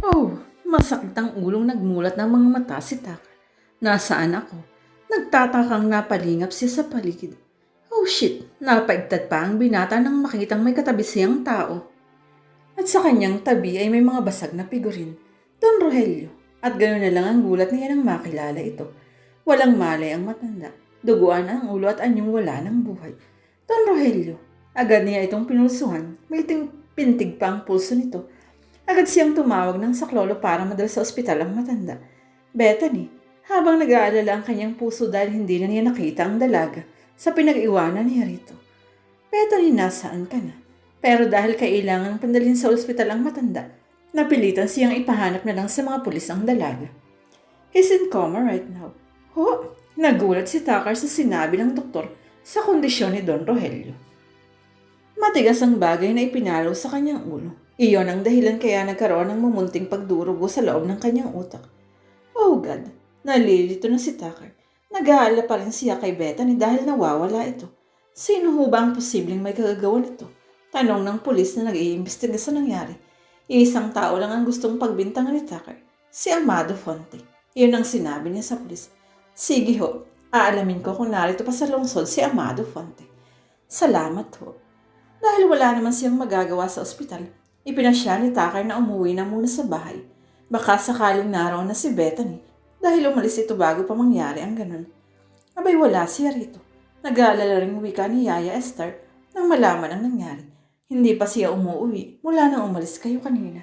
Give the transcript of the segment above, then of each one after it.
Oh, masakit ang ulong nagmulat ng mga mata si Tak. Nasaan ako? Nagtatakang napalingap siya sa paligid. Oh shit, napaigtad pa ang binata nang makitang may katabi siyang tao. At sa kanyang tabi ay may mga basag na figurin. Don Rogelio. At gano'n na lang ang gulat niya nang makilala ito. Walang malay ang matanda. Duguan ang ulo at anyong wala ng buhay. Don Rogelio. Agad niya itong pinulsuhan. May ting pintig pa ang pulso nito. Agad siyang tumawag ng saklolo para madala sa ospital ang matanda. Bethany, habang nag-aalala ang kanyang puso dahil hindi na niya nakita ang dalaga sa pinag-iwanan niya rito. Bethany, nasaan ka na? Pero dahil kailangan pandalhin sa ospital ang matanda, napilitan siyang ipahanap na lang sa mga pulis ang dalaga. He's in coma right now. Ho, nagulat si Tucker sa sinabi ng doktor sa kondisyon ni Don Rogelio. Matigas ang bagay na ipinalo sa kanyang ulo. Iyon ang dahilan kaya nagkaroon ng mumunting pagdurugo sa loob ng kanyang utak. Oh God, nalilito na si Tucker. Nag-aalala pa rin siya kay Bethany dahil nawawala ito. Sino ho ba ang posibleng may kagagawa nito? Tanong ng pulis na nag-iimbestiga sa nangyari. Isang tao lang ang gustong pagbintangan ni Tucker. Si Amado Fonte. Iyon ang sinabi niya sa pulis. Sige ho, aalamin ko kung narito pa sa lungsod si Amado Fonte. Salamat ho. Dahil wala naman siyang magagawa sa ospital, ipinasya ni Tucker na umuwi na muna sa bahay. Baka sakaling naroon na si Bethany dahil umalis ito bago pa mangyari ang ganun. Abay wala siya rito. Nag-aalala rin wika ni Yaya Esther nang malaman ang nangyari. Hindi pa siya umuwi mula nang umalis kayo kanina.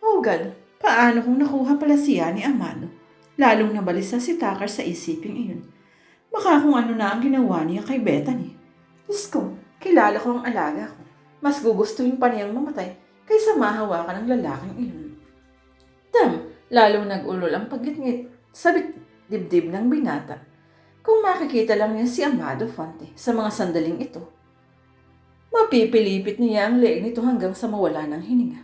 Oh God, paano kung nakuha pala siya ni Amado? Lalong nabalisa si Tucker sa isiping iyon. Baka kung ano na ang ginawa niya kay Bethany. Diyos ko, kilala ko ang alaga ko. Mas gugustuhin pa niyang mamatay kaysa mahawakan ng lalaking iyon. Tam, lalong nag-ulol ang pagitngit sa dibdib ng binata. Kung makikita lang niya si Amado Fonte sa mga sandaling ito, mapipilipit niya ang leeg nito hanggang sa mawala ng hininga.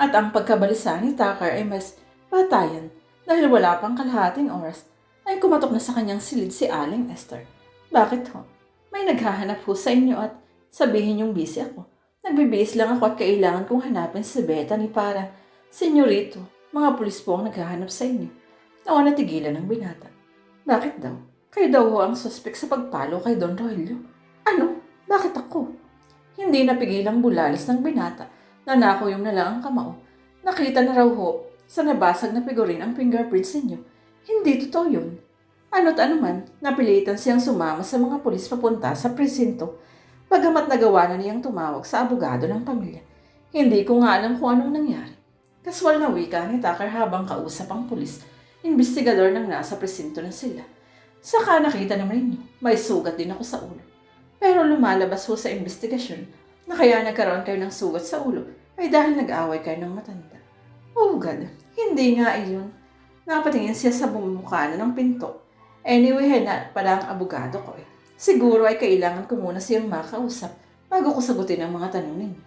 At ang pagkabalisa ni Tucker ay mas patayan dahil wala pang kalahating oras ay kumatok na sa kanyang silid si Aling Esther. Bakit ho? May naghahanap ho sa inyo at sabihin yung busy ako. Nagbibihis lang ako at kailangan kong hanapin si Bethany para, Senyorito, mga pulis po ang naghahanap sa inyo. Nawa natigilan ng binata. Bakit daw? Kayo daw ho ang suspect sa pagpalo kay Don Rogelio. Ano? Bakit ako? Hindi napigil ang bulalis ng binata. Nanako yung na lang ang kamao. Nakita na raw ho sa nabasag na figurin ang fingerprints ninyo. Hindi totoo yun. Ano't ano man, napilitan siyang sumama sa mga pulis papunta sa presinto. Bagamat nagawa na niyang tumawag sa abogado ng pamilya. Hindi ko nga alam kung anong nangyari. Kaswal na wika ni Tucker habang kausap ang pulis. Investigador nang nasa presinto na sila. Saka nakita naman ninyo, may sugat din ako sa ulo. Pero lumalabas ho sa investigasyon na kaya nagkaroon kayo ng sugat sa ulo ay dahil nag-away kayo ng matanda. Oh God, hindi nga iyon. Napatingin siya sa bumukha na ng pinto. Anyway, na pala ang abogado ko eh. Siguro ay kailangan ko muna siyang makausap bago ko sagutin ang mga tanong ninyo.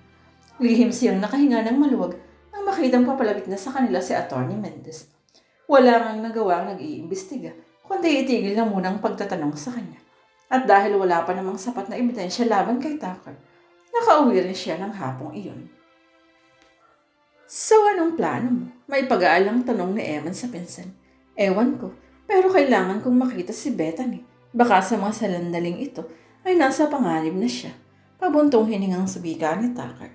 Lihim siyang nakahinga ng maluwag nang makitang papalapit na sa kanila si Attorney Mendez. Wala ngang nagawa ang nag-iimbestiga, kundi itigil na muna ang pagtatanong sa kanya. At dahil wala pa namang sapat na ebidensya laban kay Tucker, nakauwi rin siya ng hapong iyon. So anong plano mo? May pag-aalang tanong ni Eman sa pinsan. Ewan ko, pero kailangan kong makita si Bethany. Baka sa mga salandaling ito ay nasa panganib na siya. Pabuntong hiningang subika ni Tucker.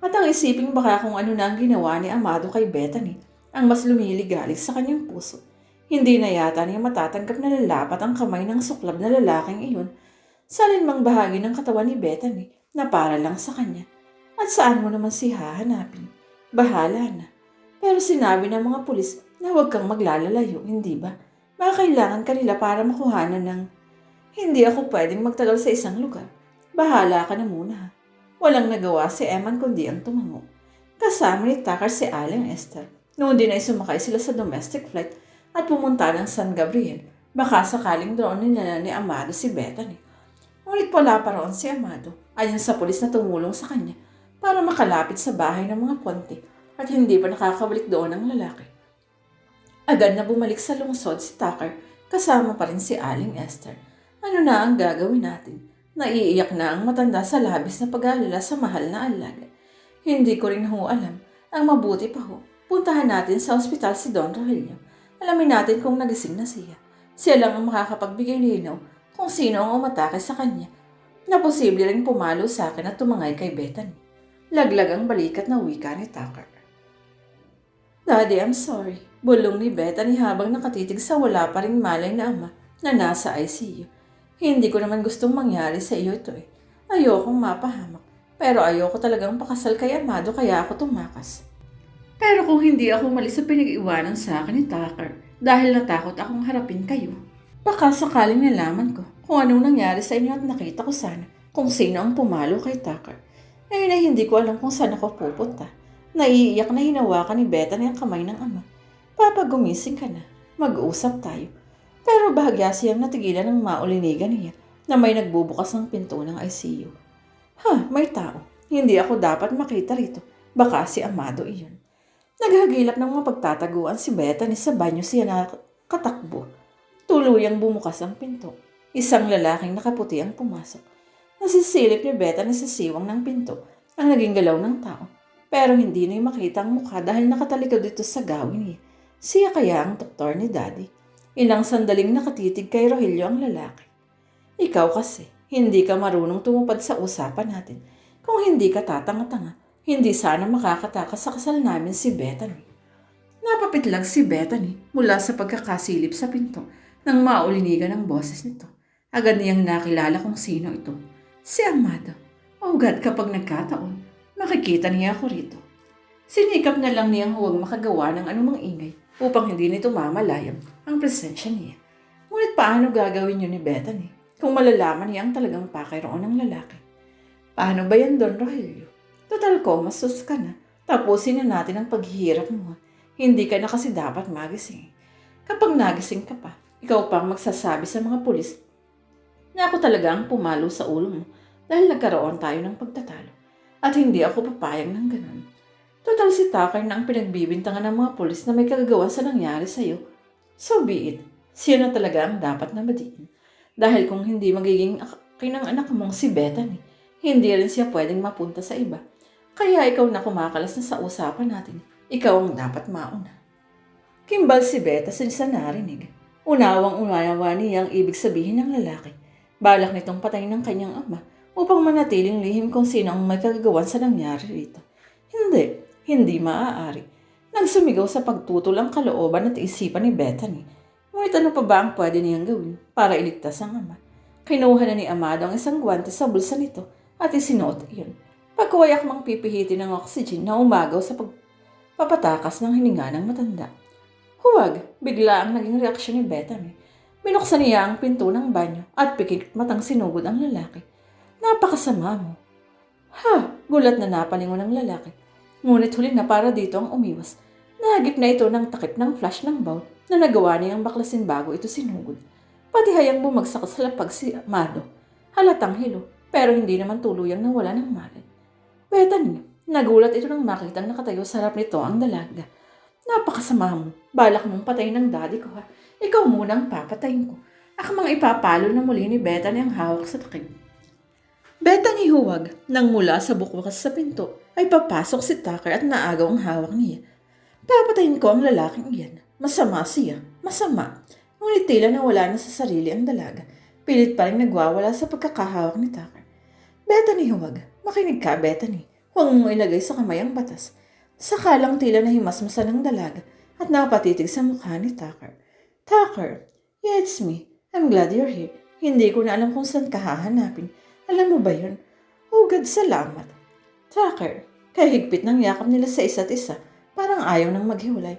At ang isiping baka kung ano na ang ginawa ni Amado kay Bethany ang mas lumiligalig sa kanyang puso. Hindi na yata niya matatanggap na lalapat ang kamay ng suklab na lalaking iyon sa alinmang bahagi ng katawan ni Bethany na para lang sa kanya. At saan mo naman si hahanapin? Bahala na. Pero sinabi ng mga pulis na huwag kang maglalalayo, hindi ba? Baka kailangan kanila para makuhanan ng hindi ako pwedeng magtagal sa isang lugar. Bahala ka na muna. ha." Walang nagawa si Eman kundi ang tumango. Kasama ni Tucker si Aling Esther. Noon din ay sumakay sila sa domestic flight at pumunta ng San Gabriel. Baka sakaling doon nila ni Amado si Bethany. Ngunit wala pa roon si Amado. Ayon sa pulis na tumulong sa kanya para makalapit sa bahay ng mga ponte at hindi pa nakakabalik doon ang lalaki. Agad na bumalik sa lungsod si Tucker kasama pa rin si Aling Esther. Ano na ang gagawin natin? Naiiyak na ang matanda sa labis na pag-aalala sa mahal na alaga. Hindi ko rin ho alam. Ang mabuti pa ho, Puntahan natin sa ospital si Don Rogelio. Alamin natin kung nagising na siya. Siya lang ang makakapagbigay linaw kung sino ang umatake sa kanya na posible ring pumalo sa akin at tumangay kay Bethany. Laglag ang balikat na wika ni Tucker. Daddy, I'm sorry. Bulong ni Bethany habang nakatitig sa wala pa ring malay na ama na nasa ICU. Hindi ko naman gustong mangyari sa iyo ito eh. Ayokong mapahamak. Pero ayoko talagang pakasal kay Amado kaya ako tumakas. Pero kung hindi ako umalis sa pinag-iwanan sa akin ni Tucker dahil natakot akong harapin kayo, baka sakaling nalaman ko kung anong nangyari sa inyo at nakita ko sana kung sino ang pumalo kay Tucker. Ngayon ay hindi ko alam kung saan ako pupunta. Naiiyak na hinawakan ni Bethany ang kamay ng ama. Papa, gumising ka na. Mag-uusap tayo. Pero bahagya siyang natigilan ng maulinigan niya na may nagbubukas ng pinto ng ICU. Ha, may tao. Hindi ako dapat makita rito. Baka si Amado iyon. Naghagilap ng mapagtataguan si Bethany sa banyo siya na katakbo. Tuluyang bumukas ang pinto. Isang lalaking nakaputi ang pumasok. Nasisilip ni Bethany sa siwang ng pinto ang naging galaw ng tao. Pero hindi niya makita ang mukha dahil nakatalikod dito sa gawin niya. Siya kaya ang doktor ni Daddy. Ilang sandaling nakatitig kay Rogelio ang lalaki. Ikaw kasi, hindi ka marunong tumupad sa usapan natin. Kung hindi ka tatanga-tanga, hindi sana makakatakas sa kasal namin si Bethany. Napapit lang si Bethany mula sa pagkakasilip sa pinto nang maulinigan ang boses nito. Agad niyang nakilala kung sino ito. Si Amado. Oh God, kapag nagkataon, makikita niya ako rito. Sinikap na lang niyang huwag makagawa ng anumang ingay upang hindi nito mamalayam ang presensya niya. Ngunit paano gagawin yun ni Bethany kung malalaman niya ang talagang pakairoon ng lalaki? Paano ba yan, Don Rogelio? Total ko, masus ka na. Tapusin na natin ang paghihirap mo. Hindi ka na kasi dapat magising. Kapag nagising ka pa, ikaw pa ang magsasabi sa mga pulis na ako talaga ang pumalo sa ulo mo dahil nagkaroon tayo ng pagtatalo. At hindi ako papayag ng ganun. Total si Tucker na ang pinagbibintangan ng mga pulis na may kagagawan sa nangyari sa'yo. So be it. Siya na talaga ang dapat na madiin. Dahil kung hindi magiging kinang anak mong si Bethany, hindi rin siya pwedeng mapunta sa iba. Kaya ikaw na kumakalas na sa usapan natin. Ikaw ang dapat mauna. Kimbal si Beta sa sa narinig. Unawang unawa niya ang ibig sabihin ng lalaki. Balak nitong patayin ng kanyang ama upang manatiling lihim kung sino ang may kagagawan sa nangyari rito. Hindi, hindi maaari. Nagsumigaw sa pagtutol ang kalooban at isipan ni Bethany. Ngunit ano pa ba ang pwede niyang gawin para iligtas ang ama? Kinuha na ni Amado ang isang gwante sa bulsa nito at isinuot iyon. Pagkuwayak mang pipihitin ng oxygen na umagaw sa pagpapatakas ng hininga ng matanda. Huwag, bigla ang naging reaksyon ni Bethany. Binuksan niya ang pinto ng banyo at pikit matang sinugod ang lalaki. Napakasama mo. Ha, gulat na napalingon ng lalaki. Ngunit huli na para dito ang umiwas. Nahagip na ito ng takip ng flash ng bowl na nagawa niyang baklasin bago ito sinugod. Pati hayang bumagsak sa lapag si Amado. Halatang hilo, pero hindi naman tuluyang nawala ng malay. Bethany, nagulat ito nang makitang nakatayo sa harap nito ang dalaga. Napakasama mo. Balak mong patayin ng daddy ko ha. Ikaw muna ang papatayin ko. Mga ipapalo na muli ni Bethany ang hawak sa takip. Bethany huwag nang mula sa bukwakas sa pinto ay papasok si Tucker at naagaw ang hawak niya. Papatayin ko ang lalaking iyan. Masama siya. Masama. Ngunit tila nawala na sa sarili ang dalaga. Pilit pa rin nagwawala sa pagkakahawak ni Tucker. Bethany huwag. Makinig ka, Bethany. Huwag mong ilagay sa kamay ang batas. Sakalang tila nahimasmasan ng dalaga at napatitig sa mukha ni Tucker. Tucker, yeah, it's me. I'm glad you're here. Hindi ko na alam kung saan ka hahanapin. Alam mo ba yun? Oh God, salamat. Tucker, kahigpit ng yakap nila sa isa't isa. Parang ayaw nang maghiwalay.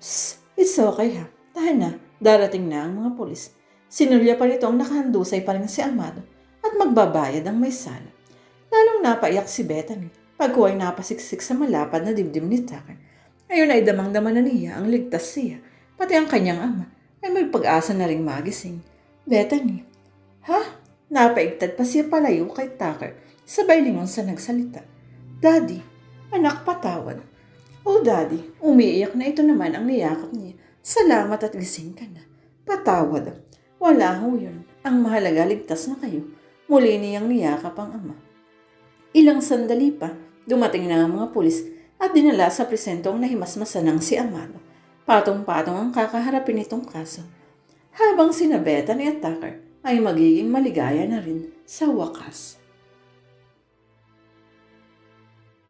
Shh, it's okay ha. Dahil na, darating na ang mga pulis. Sinulya pa nito ang nakahandusay pa rin si Amado at magbabayad ang may sala. Lalong napaiyak si Bethany pagkuhay napasiksik sa malapad na dibdib ni Tucker. Ngayon ay damang-dama na niya ang ligtas siya, pati ang kanyang ama ay may pag-asa na ring magising. Bethany, ha? Napaigtad pa siya palayo kay Tucker, sabay lingon sa nagsalita. Daddy, anak patawad. Oh daddy, umiiyak na ito naman ang niyakap niya. Salamat at gising ka na. Patawad. Wala ho yun. Ang mahalaga ligtas na kayo. Muli niyang niyakap ang ama. Ilang sandali pa, dumating na ang mga pulis at dinala sa presentong nahimasmasan ng si Amado. Patong-patong ang kakaharapin nitong kaso. Habang sinabetan ni Attacker ay magiging maligaya na rin sa wakas.